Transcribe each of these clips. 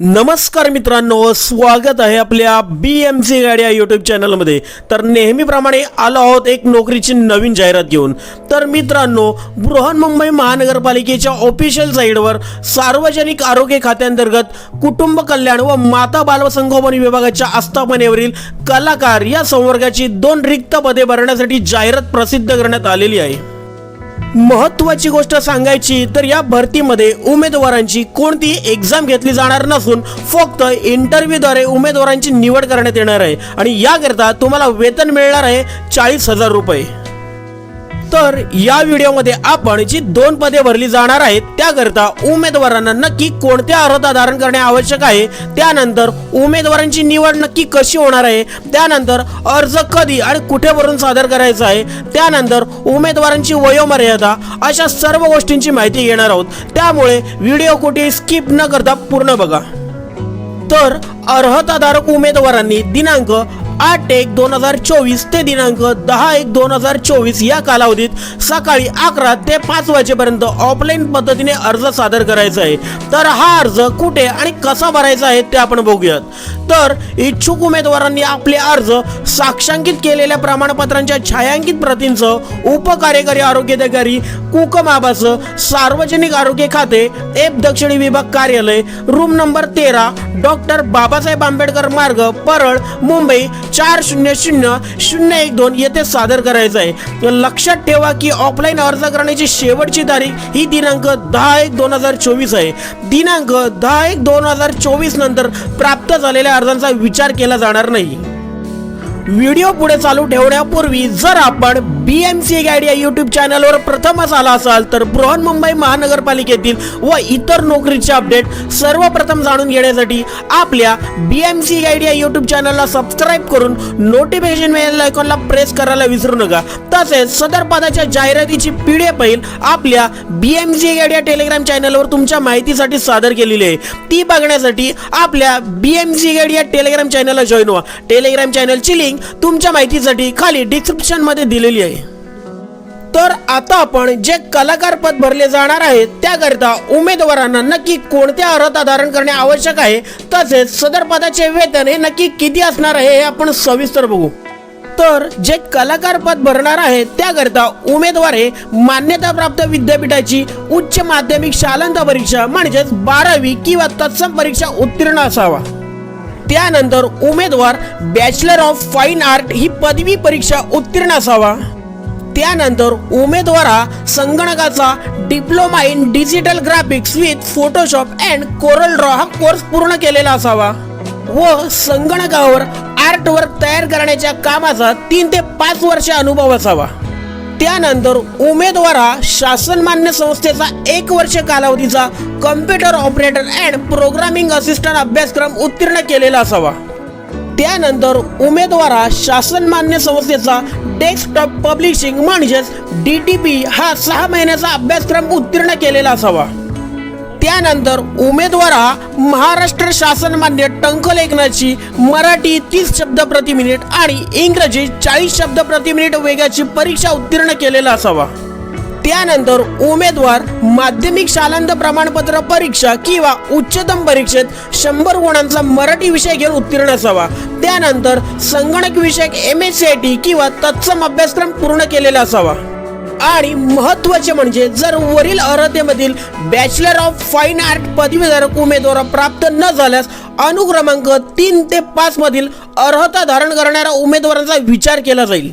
नमस्कार मित्रांनो स्वागत आहे आपल्या B M C guide YouTube चॅनलमध्ये तर नेहमीप्रमाणे आलो आहोत एक नोकरीची नवीन जाहिरात घेऊन. तर मित्रांनो बृहन्मुंबई महानगरपालिकेच्या ऑफिशियल साईडवर सार्वजनिक आरोग्य खात्यांतर्गत कुटुंब कल्याण व माता बालसंगोपन विभागाच्या आस्थापनेवरील कलाकार या संवर्गाची दोन रिक्त पदे भरण्यासाठी जाहिरात प्रसिद्ध करण्यात आलेली आहे. महत्वाची गोष्ट सांगायची तर या भरतीमध्ये उमेदवारांची कोणतीही एक्झाम घेतली जाणार नसून फक्त इंटरव्ह्यूद्वारे उमेदवारांची निवड करण्यात येणार आहे. आणि याकरता तुम्हाला वेतन मिळणार आहे चाळीस हजार रुपये. तर या व्हिडिओमध्ये आपण जी दोन पदे भरली जाणार आहेत त्याकरता उमेदवारांना नक्की कोणत्या अर्हता धारण करणे आवश्यक आहे त्यानंतर उमेदवारांची निवड नक्की कशी होणार आहे त्यानंतर अर्ज कधी आणि कुठे भरून सादर करायचा आहे त्यानंतर उमेदवारांची वयोमर्यादा अशा सर्व गोष्टींची माहिती घेणार आहोत. त्यामुळे व्हिडिओ कुठे स्किप न करता पूर्ण बघा. तर अर्हताधारक उमेदवारांनी दिनांक आठ एक दोन हजार चोवीस ते दिनांक दहा एक दोन हजार चोवीस या कालावधीत सकाळी अकरा ते पाच वाजेपर्यंत ऑफलाईन पद्धतीने अर्ज सादर करायचा आहे. तर हा अर्ज कुठे आणि कसा भरायचा आहे ते आपण बघूयात. तर इच्छुक उमेदवारांनी आपले अर्ज साक्षांकित केलेल्या प्रमाणपत्रांच्या छायांकित प्रतींचं उपकार्यकारी आरोग्य अधिकारी कुकमाबासह सार्वजनिक आरोग्य खाते एप दक्षिणी विभाग कार्यालय रूम नंबर तेरा डॉक्टर बाबासाहेब आंबेडकर मार्ग परळ मुंबई चार शून्य शून्य शून्य एक दोन येथे सादर करायचं आहे. लक्षात ठेवा की ऑफलाईन अर्ज करण्याची शेवटची तारीख ही दिनांक दहा एक दोन हजार चोवीस आहे. दिनांक दहा एक दोन हजार चोवीस नंतर प्राप्त झालेल्या अर्जांचा विचार केला जाणार नाही. व्हिडिओ पुढे चालू ठेवण्यापूर्वी जर आपण बी एम सी गाईड या यूट्यूब चॅनलवर प्रथमच आला असाल तर बृहन्मुंबई महानगरपालिकेतील व इतर नोकरीचे अपडेट सर्वप्रथम जाणून घेण्यासाठी आपल्या बी एम सी गाईड या यूट्यूब चॅनलला सबस्क्राईब करून नोटिफिकेशन मेल आयकॉनला प्रेस करायला विसरू नका. तसेच सदर पदाच्या जाहिरातीची पी डी एफ फाईल आपल्या बी एम सी गाईड या टेलिग्राम चॅनलवर तुमच्या माहितीसाठी सादर केलेली आहे. ती बघण्यासाठी आपल्या बी एम सी गाईड या टेलिग्राम चॅनलला जॉईन व्हा. टेलिग्राम चॅनलची लिंक तुमच्या माहितीसाठी खाली डिस्क्रिप्शनमध्ये दिलेली आहे. तर आता आपण जे कलाकार पद भरले जाणार आहेत त्याकरिता उमेदवारांना नक्की कोणत्या अर्हता धारण करणे आवश्यक आहे तसेच सदर पदाचे वेतन हे नक्की किती असणार आहे हे आपण सविस्तर बघू. तर जे कलाकार पद भरणार आहेत त्याकरिता उमेदवार हे मान्यताप्राप्त विद्यापीठाची उच्च माध्यमिक शालांत परीक्षा म्हणजेच बारावी किंवा तत्सम परीक्षा उत्तीर्ण असावा. त्यानंतर उमेदवार बॅचलर ऑफ फाईन आर्ट ही पदवी परीक्षा उत्तीर्ण असावा. त्यानंतर उमेदवारा संगणकाचा diploma in digital graphics with Photoshop and Corel Draw हा कोर्स पूर्ण केलेला असावा. व संगणकावर आर्टवर्क तयार करण्याच्या कामाचा तीन ते पाच वर्ष अनुभव असावा. त्यानंतर उमेदवारा शासनमान्य संस्थेचा एक वर्ष कालावधीचा computer operator and programming assistant अभ्यासक्रम उत्तीर्ण केलेला असावा. त्यानंतर उमेदवारा शासनमान्य संस्थेचा डेस्कटॉप पब्लिशिंग म्हणजेच डी टी पी हा सहा महिन्याचा अभ्यासक्रम उत्तीर्ण केलेला असावा. त्यानंतर उमेदवारा महाराष्ट्र शासन मान्य टंकलेखनाची मराठी तीस शब्द प्रति मिनिट आणि इंग्रजी चाळीस शब्द प्रति मिनिट वेगाची परीक्षा उत्तीर्ण केलेला असावा. त्यानंतर उमेदवार माध्यमिक शालांत प्रमाणपत्र परीक्षा किंवा उच्चतम परीक्षेत शंभर गुणांचा मराठी विषय घेऊन उत्तीर्ण असावा. त्यानंतर संगणक विषयक M S C I T किंवा तत्सम अभ्यासक्रम पूर्ण केलेला असावा. आणि महत्त्वाचे म्हणजे जर वरील अर्हतेमधील बॅचलर ऑफ फाईन आर्ट पदवीधारक उमेदवार प्राप्त न झाल्यास अनुक्रमांक तीन ते पाच मधील अर्हता धारण करणाऱ्या उमेदवारांचा विचार केला जाईल.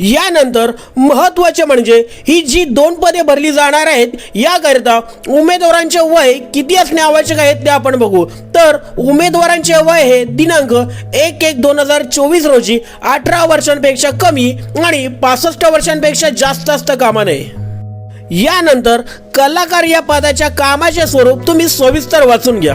यानंतर महत्त्वाचे म्हणजे ही जी दोन पदे भरली जाणार आहेत याकरिता उमेदवारांचे वय किती असणे आवश्यक आहे ते आपण बघू. तर उमेदवारांचे वय हे दिनांक एक एक दोन हजार चोवीस रोजी अठरा वर्षांपेक्षा कमी आणि पासष्ट वर्षांपेक्षा जास्त असतं कामा नये यानंतर कलाकार या पदाच्या कामाचे स्वरूप तुम्ही सविस्तर वाचून घ्या.